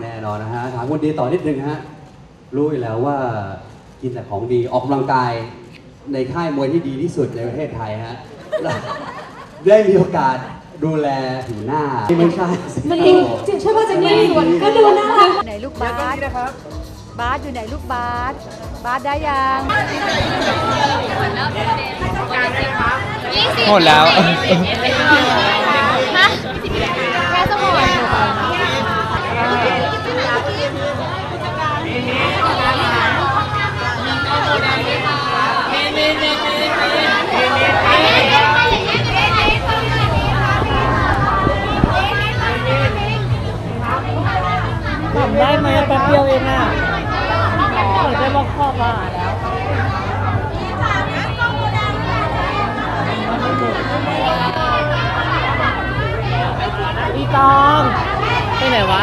แน่นอนนะฮะถามคนดีต่อนิดนึงฮะรู้อยู่แล้วว่ากินแต่ของดีออกกำลังกายในค่ายมวยที่ดีที่สุดในประเทศไทยฮะแล้วได้มีโอกาสดูแลผิวหน้าที่ไม่ใช่มันเองจริงใช่ป่ะเจนนี่ก็ดูน่ารักไหนลูกบาสบาสอยู่ไหนลูกบาสบาสได้ยังหมดแล้ว แค่สมอง ทำได้ไหมแป๊บเดียวเองอะเหมือนจะบอกข้อมาแล้วอีตองไปไหนวะ